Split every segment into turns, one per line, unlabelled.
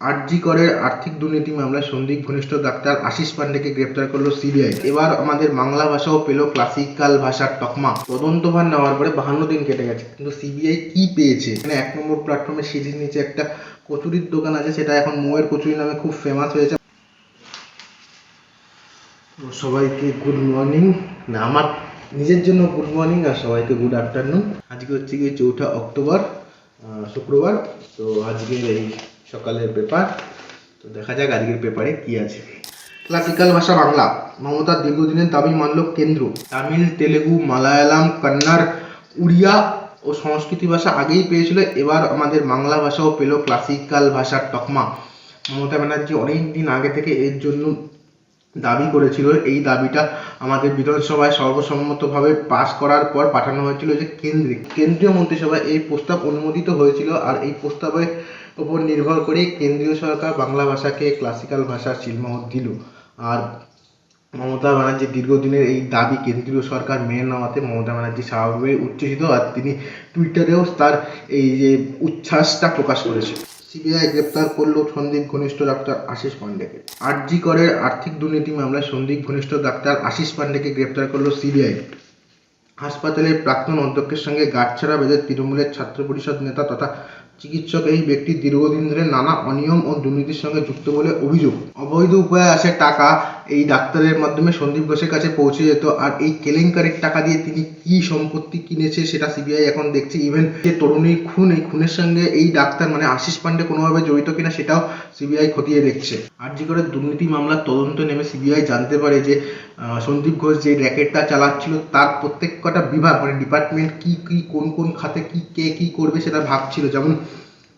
আরজি করের আর্থিক দুর্নীতি মামলায় সন্দীপ ঘনিষ্ঠ ডাক্তার আশিস পান্ডেকে গ্রেপ্তার করল সিবিআই। এবার আমাদের বাংলা ভাষাও পেল ক্লাসিক্যাল ভাষার তকমা। তদন্তভার নেওয়ার পরে বাহান্ন দিন কেটে গেছে। কিন্তু সিবিআই কি পেয়েছে? এখানে এক নম্বর প্ল্যাটফর্মে সিঁড়ির নিচে একটা কচুরির দোকান আছে, সেটা এখন মোয়ের কচুরি নামে খুব ফেমাস হয়েছে। সবাইকে গুড মর্নিং না, আমার নিজের জন্য গুড মর্নিং আর সবাইকে গুড আফটারনুন আজকে হচ্ছে গিয়ে চৌঠা অক্টোবর শুক্রবার। তো আজকের এই সকালের পেপার। তো দেখা যাক আজকের পেপারে কি আছে। ক্লাসিক্যাল ভাষা বাংলা। মমতা দীর্ঘদিনের দাবি মানল কেন্দ্র। তামিল, তেলেগু, মালায়ালাম, কন্নড়, উড়িয়া ও সংস্কৃতি ভাষা আগেই পেয়েছিল। এবার আমাদের বাংলা ভাষাও পেল ক্লাসিক্যাল ভাষার তকমা। মমতা ব্যানার্জি অনেক দিন আগে থেকে এর জন্য দাবি করেছিল। এই দাবিটা আমাদের বিধানসভায় সর্বসম্মতভাবে পাশ করার পর পাঠানো হয়েছিল যে কেন্দ্রে কেন্দ্রীয় মন্ত্রিসভায় এই প্রস্তাব অনুমোদিত হয়েছিল আর এই প্রস্তাবের উপর নির্ভর করে কেন্দ্রীয় সরকার বাংলা ভাষাকে ক্লাসিক্যাল ভাষার চিহ্ন দিল। আর মমতা ব্যানার্জির দীর্ঘদিনের এই দাবি কেন্দ্রীয় সরকার মেনে নেওয়াতে মমতা ব্যানার্জি স্বাভাবিকভাবে উচ্ছ্বসিত আর তিনি টুইটারেও তার এই যে উচ্ছ্বাসটা প্রকাশ করেছে সিবিআই গ্রেপ্তার করল সন্দীপ ঘনিষ্ঠ ডাক্তার আশিস পান্ডেকে। আরজি করের আর্থিক দুর্নীতি মামলায় সন্দীপ ঘনিষ্ঠ ডাক্তার আশিস পান্ডেকে গ্রেপ্তার করল সিবিআই। হাসপাতালের প্রাক্তন অধ্যক্ষের সঙ্গে গাঁটছাড়া বেঁধে তৃণমূলের ছাত্র পরিষদ নেতা তথা চিকিৎসক এই ব্যক্তি দীর্ঘদিন ধরে নানা অনিয়ম ও দুর্নীতির সঙ্গে যুক্ত বলে অভিযোগ। অবৈধ উপায়ে আসে টাকা এই ডাক্তারের মাধ্যমে সন্দীপ ঘোষের কাছে পৌঁছে যেত। আর এই কেলেঙ্কারির টাকা দিয়ে তিনি কি সম্পত্তি কিনেছে সেটা সিবিআই এখন দেখছে। ইভেন যে তরুণীর খুন, এই খুনের সঙ্গে এই ডাক্তার মানে আশিস পান্ডে কোনোভাবে জড়িত কিনা সেটাও সিবিআই খতিয়ে দেখছে। আরজি করে দুর্নীতি মামলার তদন্ত নেমে সিবিআই জানতে পারে যে সন্দীপ ঘোষ যে র্যাকেটটা চালাচ্ছিল, তার প্রত্যেক কটা বিভাগ মানে ডিপার্টমেন্ট কি কি, কোন কোন খাতে কি, কে, কি করবে সেটা ভাবছিল। যেমন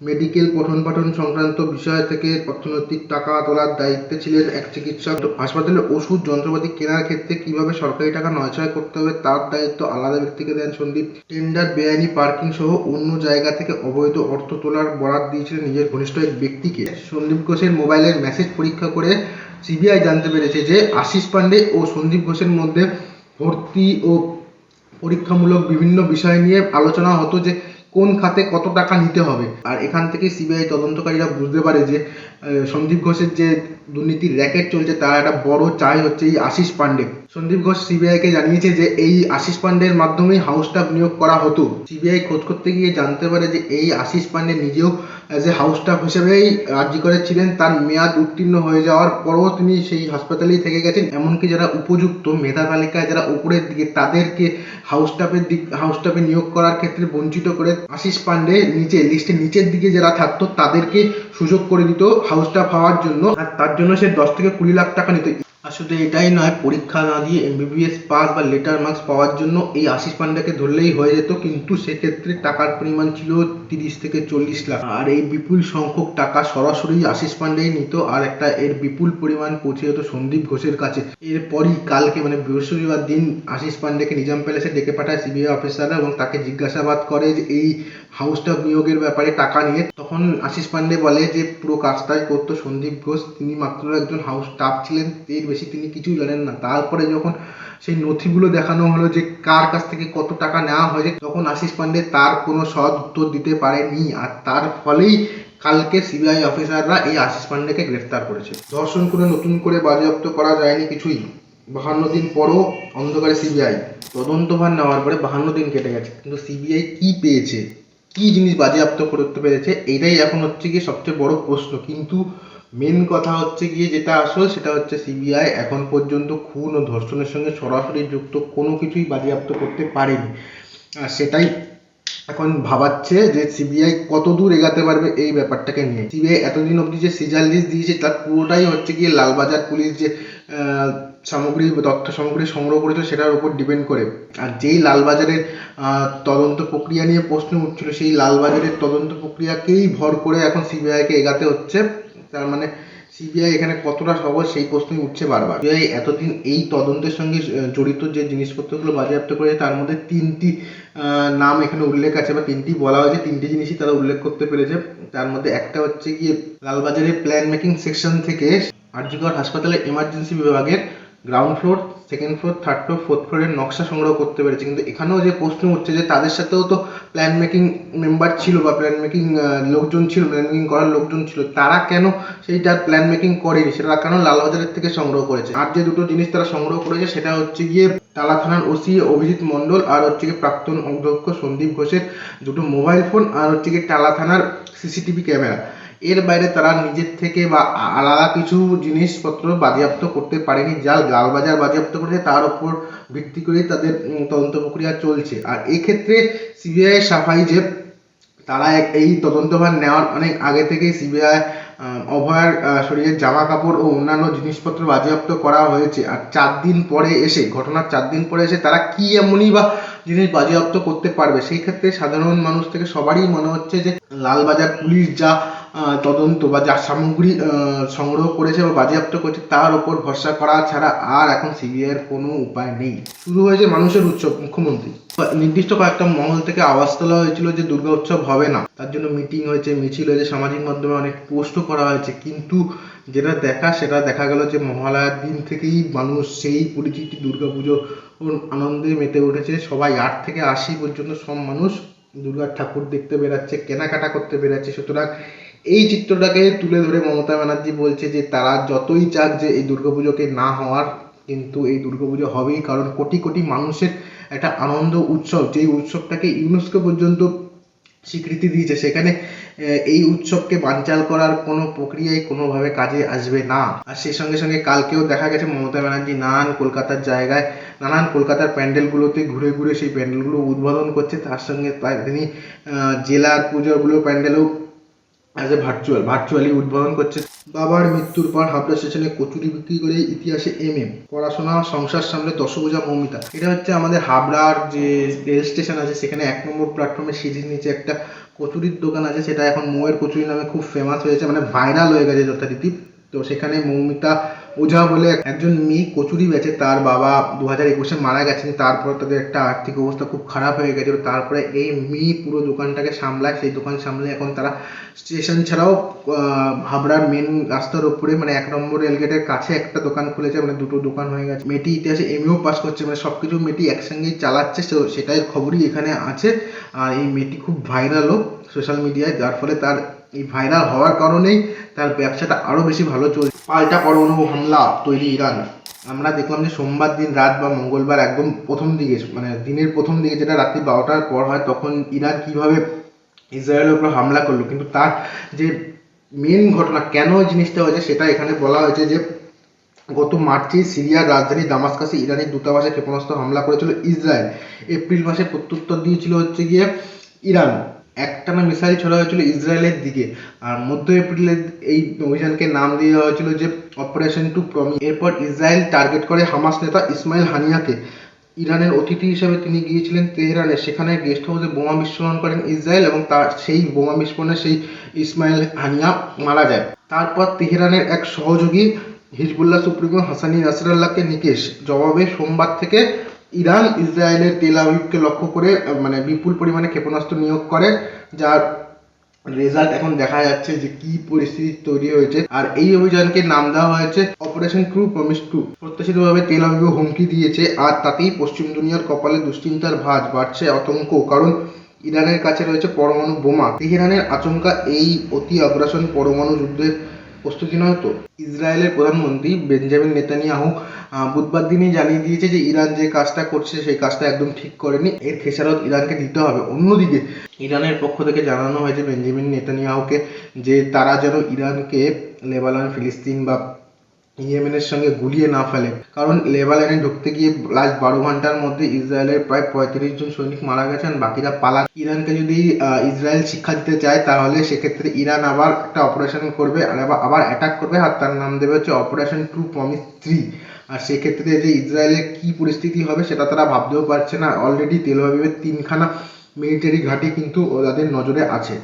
মেডিকেল পঠন পাঠন সংক্রান্ত বিষয় থেকে অর্থনৈতিক টাকা তোলার দায়িত্বে ছিলেন এক চিকিৎসক। হাসপাতালে ওষুধ যন্ত্রপাতি কেনার ক্ষেত্রে কীভাবে সরকারি টাকা নয়ছয় করতে হবে তার দায়িত্ব আলাদা ব্যক্তিকে দেন সন্দীপ। টেন্ডার, বেআইনি পার্কিং সহ অন্য জায়গা থেকে অবৈধ অর্থ তোলার বরাদ দিয়েছিলেন নিজের ঘনিষ্ঠ এক ব্যক্তিকে। সন্দীপ ঘোষের মোবাইলের মেসেজ পরীক্ষা করে সিবিআই জানতে পেরেছে যে আশিস পান্ডে ও সন্দীপ ঘোষের মধ্যে ভর্তি ও পরীক্ষামূলক বিভিন্ন বিষয় নিয়ে আলোচনা হতো যে কোন খাতে কত টাকা নিতে হবে? আর এখান থেকে সিবিআই তদন্তকারীরা বুঝতে পারে যে সন্দীপ ঘোষের যে দুর্নীতির র্যাকেট চলছে, তার একটা বড় চাই হচ্ছে এই আশিস পান্ডে সন্দীপ ঘোষ সিবিআইকে জানিয়েছে যে এই আশিস পান্ডের মাধ্যমেই হাউস স্টাফ নিয়োগ করা হতো। সিবিআই খোঁজ করতে গিয়ে জানতে পারে যে এই আশিস পান্ডে নিজেও এ হাউস স্টাফ হিসেবেই রাজি করেছিলেন, তার মেয়াদ উত্তীর্ণ হয়ে যাওয়ার পরও তিনি সেই হাসপাতালেই থেকে গেছেন। এমনকি যারা উপযুক্ত মেধা তালিকায় যারা উপরের দিকে তাদেরকে হাউস স্টাফের দিক হাউস স্টাফে নিয়োগ করার ক্ষেত্রে বঞ্চিত করে আশিস পান্ডে নিচে লিস্টের নিচের দিকে যারা থাকতো তাদেরকে সুযোগ করে দিত হাউস স্টাফ হওয়ার জন্য। আর তার জন্য সে দশ থেকে কুড়ি লাখ টাকা নিত। শুধু এটাই নয়, পরীক্ষা না দিয়ে এমবিবিএস পাস বা লেটার মার্কস পাওয়ার জন্য এই আশিস পান্ডেকে ধরলেই হয়ে যেত, কিন্তু সেক্ষেত্রে টাকার পরিমাণ ছিল তিরিশ থেকে চল্লিশ লাখ। আর এই বিপুল সংখ্যক টাকা সরাসরি আশিস পান্ডেই নিত, আর একটা এর বিপুল পরিমাণ পৌঁছে যেত সন্দীপ ঘোষের কাছে। এরপরই কালকে মানে বৃহস্পতিবার দিন আশিস পান্ডেকে নিজাম প্যালেসে ডেকে পাঠায় সিবিআই অফিসাররা এবং তাকে জিজ্ঞাসাবাদ করে যে এই হাউস স্টাফ নিয়োগের ব্যাপারে টাকা নিয়ে তখন আশিস পান্ডে বলে যে, পুরো কাজটাই করতো সন্দীপ ঘোষ। তিনি মাত্র একজন হাউস স্টাফ ছিলেন। এর বেশি তিনি কিছুই জানেন না। তারপরে যখন সেই নথিগুলো দেখানো হলো যে, কার কাছ থেকে কত টাকা নেওয়া হয়েছে, তখন আশিস পান্ডে তার কোনো সৎ উত্তর দিতে পারেনি। আর তার ফলেই কালকে সিবিআই অফিসাররা এই আশিস পান্ডেকে গ্রেফতার করেছে। ধর্ষণ করে নতুন করে বাজেয়াপ্ত করা যায়নি কিছুই। বাহান্ন দিন পরও অন্ধকারে সিবিআই তদন্তভার নেওয়ার পরে বাহান্ন দিন কেটে গেছে। কিন্তু সিবিআই কি পেয়েছে? কি জিনিস বাজেয়াপ্ত করতে পেরেছে, এটাই এখন হচ্ছে গিয়ে সবচেয়ে বড় প্রশ্ন। কিন্তু মেন কথা হচ্ছে গিয়ে যেটা আসল, সেটা হচ্ছে সিবিআই এখন পর্যন্ত খুন ও ধর্ষণের সঙ্গে সরাসরি যুক্ত কোনো কিছুই বাজেয়াপ্ত করতে পারেনি। আর সেটাই এখন ভাবাচ্ছে যে সিবিআই কত দূর এগাতে পারবে এই ব্যাপারটাকে নিয়ে। সিবিআই এতদিন অবধি যে সিজার লিস্ট দিয়েছে, তার পুরোটাই হচ্ছে গিয়ে লালবাজার পুলিশ যে সামগ্রী, তথ্য সামগ্রী সংগ্রহ করেছে সেটার উপর ডিপেন্ড করে। আর যেই লালবাজারের তদন্ত প্রক্রিয়া নিয়ে প্রশ্ন উঠছিল, সেই লালবাজারের তদন্ত প্রক্রিয়াকেই ভর করে এখন সিবিআইকে এগাতে হচ্ছে। তার মানে সিবিআই এখানে কতটা সহজ সেই প্রশ্নই উঠছে বারবার। সিবিআই এতদিন এই তদন্তের সঙ্গে জড়িত যে জিনিসপত্রগুলো বাজেয়াপ্ত করেছে, তার মধ্যে তিনটি নাম এখানে উল্লেখ আছে বা তিনটি বলা হয়েছে, তিনটি জিনিসই তারা উল্লেখ করতে পেরেছে। তার মধ্যে একটা হচ্ছে গিয়ে লালবাজারের প্ল্যান মেকিং সেকশন থেকে আরজিকর হাসপাতালের এমার্জেন্সি বিভাগের ground floor second floor third floor fourth ফ্লোরের নকশা সংগ্রহ করতে পেরেছে। কিন্তু এখানেও যে প্রশ্ন হচ্ছে যে তাদের সাথেও তো প্ল্যান মেকিং মেম্বার ছিল বা প্ল্যান মেকিং লোকজন ছিল প্ল্যান মেকিং করার লোকজন ছিল, তারা কেন সেইটা প্ল্যান মেকিং করেনি? সেটা কেন লালবাজারের থেকে সংগ্রহ করেছে? আর যে দুটো জিনিস তারা সংগ্রহ করেছে, সেটা হচ্ছে গিয়ে টালা থানার ওসি অভিজিৎ মণ্ডল আর হচ্ছে গিয়ে প্রাক্তন অধ্যক্ষ সন্দীপ ঘোষের দুটো মোবাইল ফোন আর হচ্ছে গিয়ে টালা থানার সিসিটিভি ক্যামেরা এর বাইরে তারা নিজের থেকে বা আলাদা কিছু জিনিসপত্র বাজেয়াপ্ত করতে পারেনি যা লালবাজার বাজেয়াপ্ত করেছে, তার উপর ভিত্তি করেই তাদের তদন্ত প্রক্রিয়া চলছে। আর এক্ষেত্রে সিবিআই, সাফাই যে তারা এই তদন্তভার নেওয়ার অনেক আগে থেকেই সিবিআই অভয়ার শরীরের জামা কাপড় ও অন্যান্য জিনিসপত্র বাজেয়াপ্ত করা হয়েছে। আর চার দিন পরে এসে, ঘটনার চার দিন পরে এসে তারা কি এমনই বা জিনিস বাজেয়াপ্ত করতে পারবে? সেই ক্ষেত্রে সাধারণ মানুষ থেকে সবারই মনে হচ্ছে যে লালবাজার পুলিশ যা তদন্ত বা যা সামগ্রী সংগ্রহ করেছে বা বাজেয়াপ্ত করেছে তার উপর ভরসা করা ছাড়া আর এখন সিবিআই এর কোনো উপায় নেই। শুরু হয়েছে মানুষের উৎসব, মুখ্যমন্ত্রী। নির্দিষ্ট কয়েকটা মহল থেকে আওয়াজ তোলা হয়েছিল যে দুর্গা উৎসব হবে না। তার জন্য মিটিং হয়েছে, মিছিল হয়েছে, সামাজিক মাধ্যমে অনেক পোস্টও করা হয়েছে। কিন্তু যেটা দেখা, সেটা দেখা গেল যে মহালয়ার দিন থেকেই মানুষ সেই পরিচিতি দুর্গাপুজো আনন্দে মেতে উঠেছে। সবাই আট থেকে আশি পর্যন্ত সব মানুষ দুর্গার ঠাকুর দেখতে বেরাচ্ছে কেনাকাটা করতে বেরাচ্ছে সুতরাং এই চিত্রটাকে তুলে ধরে মমতা ব্যানার্জি বলছে যে, তারা যতই চাক যে এই দুর্গাপুজোকে না হওয়ার, কিন্তু এই দুর্গাপুজো হবেই, কারণ কোটি কোটি মানুষের একটা আনন্দ উৎসব, যেই উৎসবটাকে ইউনেস্কো পর্যন্ত স্বীকৃতি দিয়েছে, সেখানে এই উৎসবকে বানচাল করার কোনো প্রক্রিয়াই কোনোভাবে কাজে আসবে না। আর সেই সঙ্গে সঙ্গে কালকেও দেখা গেছে মমতা ব্যানার্জি নানান কলকাতার জায়গায়, নানান কলকাতার প্যান্ডেলগুলোতে ঘুরে ঘুরে সেই প্যান্ডেলগুলো উদ্বোধন করছে, তার সঙ্গে তিনি জেলার পুজোগুলো, প্যান্ডেলও অ্যাজ এ ভার্চুয়াল ভার্চুয়ালি উদ্ভাবন করছে। বাবার মৃত্যুর পর হাবড়া স্টেশনে কচুরি বিক্রি করে ইতিহাসে এম এম পড়াশোনা, সংসার সামলে দশভুজা মৌমিতা। এটা হচ্ছে আমাদের হাবড়ার যে রেল স্টেশন আছে, সেখানে এক নম্বর প্ল্যাটফর্মে সিঁড়ির নিচে একটা কচুরির দোকান আছে, সেটা এখন মোয়ের কচুরি নামে খুব ফেমাস হয়েছে মানে ভাইরাল হয়ে গেছে যথারীতি। তো সেখানে মৌমিতা ওঝা বলে একজন মেয়ে কচুরি বেচে, তার বাবা দু হাজার একুশে মারা গেছেন, তারপর তাদের একটা আর্থিক অবস্থা খুব খারাপ হয়ে গেছিল তারপরে এই মেয়ে পুরো দোকানটাকে সামলায়, সেই দোকান সামলে এখন তারা স্টেশন ছাড়াও হাবড়ার মেন রাস্তার উপরে মানে এক নম্বর রেলগেটের কাছে একটা দোকান খুলেছে মানে দুটো দোকান হয়ে গেছে। মেয়েটি ইতিহাসে এমএও পাস করছে মানে সবকিছু মেয়েটি একসঙ্গেই চালাচ্ছে, তো সেটাই খবরই এখানে আছে। আর এই মেয়েটি খুব ভাইরালও সোশ্যাল মিডিয়ায় যার ফলে তার এই ভাইরাল হওয়ার কারণেই তার ব্যবসাটা আরও বেশি ভালো চলছে। পাল্টা পরমাণু হামলা তৈরি ইরান। আমরা দেখলাম যে সোমবার দিন রাত বা মঙ্গলবার একদম প্রথম দিকে মানে দিনের প্রথম দিকে যেটা রাত্রি বারোটার পর হয়, তখন ইরান কীভাবে ইসরায়েলের উপর হামলা করল। কিন্তু তার যে মেন ঘটনা, কেন জিনিসটা হয়েছে সেটা এখানে বলা হয়েছে যে গত মার্চে সিরিয়ার রাজধানী দামাস্কাসে ইরানের দূতাবাসে ক্ষেপণাস্ত্র হামলা করেছিল ইসরায়েল। এপ্রিল মাসে প্রত্যুত্তর দিয়েছিল হচ্ছে গিয়ে ইরান। একটানা মিসাইল ছোড়া হয়েছিল ইসরায়েলের দিকে। আর মধ্য এপ্রিলে এই অভিযানকে নাম দেওয়া হয়েছিল যে অপারেশন টু প্রমি এরপর ইসরায়েল টার্গেট করে হামাস নেতা ইসমাইল হানিয়াকে। ইরানের অতিথি হিসেবে তিনি গিয়েছিলেন তেহরানে। সেখানে গেস্ট হাউসে বোমা বিস্ফোরণ করেন ইসরায়েল এবং তার সেই বোমা বিস্ফোরণে সেই ইসমাইল হানিয়া মারা যায়। তারপর তেহরানের এক সহযোগী হিজবুল্লাহ সুপ্রিমো হাসানি নাসরাল্লাহকে নিকেশ। জবাবে সোমবার থেকে ইরান, ইসরায়েলের তেল আবিবকে লক্ষ্য করে মানে বিপুল পরিমাণে ক্ষেপণাস্ত্র নিয়োগ করে, যার রেজাল্ট এখন দেখা যাচ্ছে যে কি পরিস্থিতি তৈরি হয়েছে। আর এই অভিযানকে নাম দেওয়া হয়েছে অপারেশন ট্রু প্রমিস টু প্রত্যাশিতভাবে তেল আবিব হুমকি দিয়েছে, আর তাতেই পশ্চিম দুনিয়ার কপালে দুশ্চিন্তার ভাঁজ বাড়ছে আতঙ্ক, কারণ ইরানের কাছে রয়েছে পরমাণু বোমা। তেহরানের আচমকা এই অতি আগ্রাসন পরমাণু যুদ্ধের প্রস্তুতি নয় তো? ইসরায়েলের প্রধানমন্ত্রী বেঞ্জামিন নেতানিয়াহু বুধবার দিনই জানিয়ে দিয়েছে যে ইরান যে কাজটা করছে, সেই কাজটা একদম ঠিক করেনি। এর খেসারত ইরানকে দিতে হবে। অন্যদিকে, ইরানের পক্ষ থেকে জানানো হয়েছে, বেঞ্জামিন নেতানিয়াহুকে যে তারা যেন ইরানকে লেবানন, ফিলিস্তিন বা ইয়েমেনের সঙ্গে গুলিয়ে না ফেলে। কারণ লেবাননে ঢুকতে গিয়ে লাস্ট বারো ঘণ্টার মধ্যে ইসরায়েলের প্রায় পঁয়ত্রিশ জন সৈনিক মারা গেছেন, বাকিরা পালা ইরানকে যদি ইসরায়েল শিক্ষা দিতে চায়, তাহলে সেক্ষেত্রে ইরান আবার একটা অপারেশন করবে, আর আবার অ্যাটাক করবে, আর তার নাম দেবে হচ্ছে অপারেশন টু প্রমিস থ্রি আর সেক্ষেত্রে যে ইসরায়েলের কি পরিস্থিতি হবে, সেটা তারা ভাবতেও পারছে না। অলরেডি তেল আবিবের তিনখানা মিলিটারি ঘাঁটি কিন্তু তাদের নজরে আছে।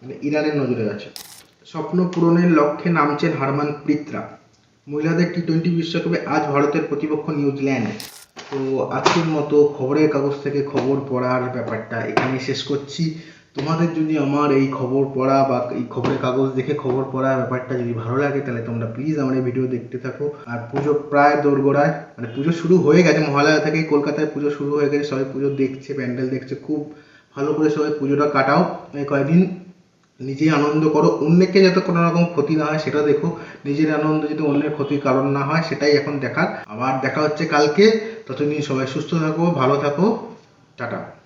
মানে ইরানের নজরে আছে। স্বপ্ন পূরণের লক্ষ্যে নামছেন হারমানপ্রীতরা। মহিলাদের টি টোয়েন্টি বিশ্বকাপে আজ ভারতের প্রতিপক্ষ নিউজিল্যান্ড। তো আজকের মতো খবরের কাগজ থেকে খবর পড়ার ব্যাপারটা এখানে শেষ করছি। তোমাদের যদি আমার এই খবর পড়া বা এই খবরের কাগজ দেখে খবর পড়া ব্যাপারটা যদি ভালো লাগে, তাহলে তোমরা প্লিজ আমার এই ভিডিও দেখতে থাকো। আর পুজো প্রায় দোরগোড়ায় মানে পুজো শুরু হয়ে গেছে, মহালয়া থেকে কলকাতায় পুজো শুরু হয়ে গেছে, সবাই পুজো দেখছে, প্যান্ডেল দেখছে, খুব ভালো করে সবাই পুজোটা কাটাও। কয়েকদিন নিজেই আনন্দ করো। অন্যকে যাতে কোনো রকম ক্ষতি না হয়, সেটা দেখো। নিজের আনন্দ যদি অন্যের ক্ষতির কারণ না হয়, সেটাই এখন দেখার। আবার দেখা হচ্ছে কালকে। ততদিন সবাই সুস্থ থাকো, ভালো থাকো। টাটা।